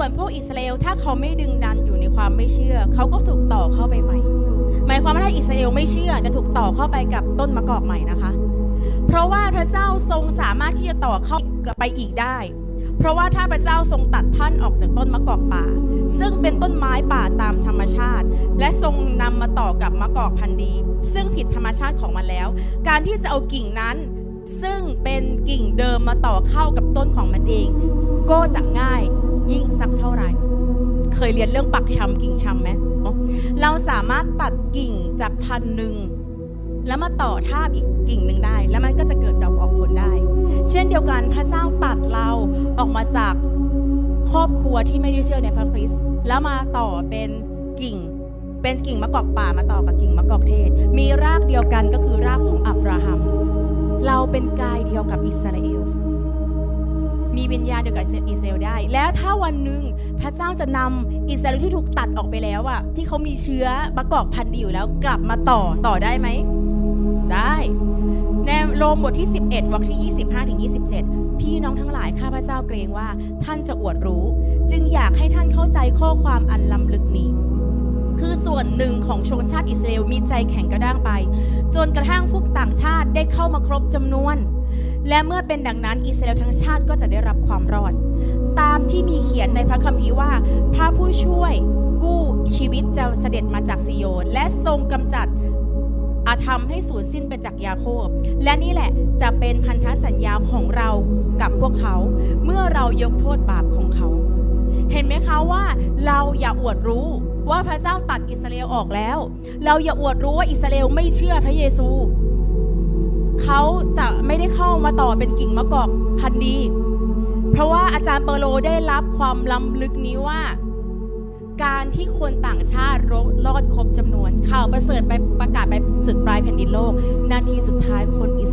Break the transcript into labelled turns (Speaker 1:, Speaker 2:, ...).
Speaker 1: ส่วนพวกอิสราเอลถ้าเขาไม่ดึงดันอยู่ในความไม่เชื่อ เขาก็ถูกต่อเข้าไปใหม่ หมายความว่าถ้าอิสราเอลไม่เชื่อจะถูกต่อเข้าไปกับต้นมะกอกใหม่นะคะ เพราะว่าพระเจ้าทรงสามารถที่จะต่อเข้าไปอีกได้ เพราะว่าถ้าพระเจ้าทรงตัดท่านออกจากต้นมะกอกป่า ซึ่งเป็นต้นไม้ป่าตามธรรมชาติ และทรงนำมาต่อกับมะกอกพันธุ์ดี ซึ่งผิดธรรมชาติของมันแล้ว การที่จะเอากิ่งนั้นซึ่งเป็นกิ่งเดิมมาต่อเข้ากับต้นของมันเอง ก็จะง่าย ยิ่งสักเท่าไหร่ เคยเรียนเรื่องปักชำกิ่งชำไหมเราสามารถตัดกิ่งจากพันหนึ่งแล้วมาต่อทาบอีกกิ่งหนึ่งได้ แล้วมันก็จะเกิดดอกออกผลได้ เช่นเดียวกันพระเจ้าตัดเราออกมาจากครอบครัวที่ไม่ได้เชื่อในพระคริสต์แล้วมาต่อเป็นกิ่ง เป็นกิ่งมะกอกป่ามาต่อกับกิ่งมะกอกเทศ มีรากเดียวกันก็คือรากของอับราฮัม เราเป็นกายเดียวกับอิสราเอล มีวิญญาณเดียวกับอิสราเอลได้ แล้วถ้าวันหนึ่งพระเจ้าจะนำอิสราเอลที่ถูกตัดออกไปแล้วอะที่เขามีเชื้อมะกอกพันธุ์ดีอยู่แล้วกลับมาต่อต่อได้ไหม ได้ในโรมบทที่ 11วรรคที่ 25ถึง27 พี่น้องทั้งหลายข้าพเจ้าเกรงว่าท่านจะอวดรู้ จึงอยากให้ท่านเข้าใจข้อความอันล้ำลึกนี้คือส่วนหนึ่งของชนชาติอิสราเอลมีใจแข็งกระด้างไป จนกระทั่งพวกต่างชาติได้เข้ามาครบจำนวน และเมื่อเป็นดังนั้นอิสราเอลทั้งชาติก็จะได้รับความรอด ตามที่มีเขียนในพระคัมภีร์ว่า พระผู้ช่วยกู้ชีวิตจะเสด็จมาจากซิโยน และทรงกำจัดอาธรรมให้สูญสิ้นไปจากยาโคบ และนี่แหละจะเป็นพันธสัญญาของเรากับพวกเขา เมื่อเรายกโทษบาปของเขา เห็นไหมคะว่าเราอย่าอวดรู้ว่าพระเจ้าตัดอิสราเอลออกแล้ว เราอย่าอวดรู้ว่าอิสราเอลไม่เชื่อพระเยซู เขาจะไม่ได้เข้ามาต่อเป็นกิ่งมะกอกพันธุ์ดี เพราะว่าอาจารย์เปโลได้รับความล้ำลึกนี้ว่า การที่คนต่างชาติรอดครบจำนวน ข่าวประเสริฐไปประกาศไปสุดปลายแผ่นดินโลก นาทีสุดท้ายคนอิ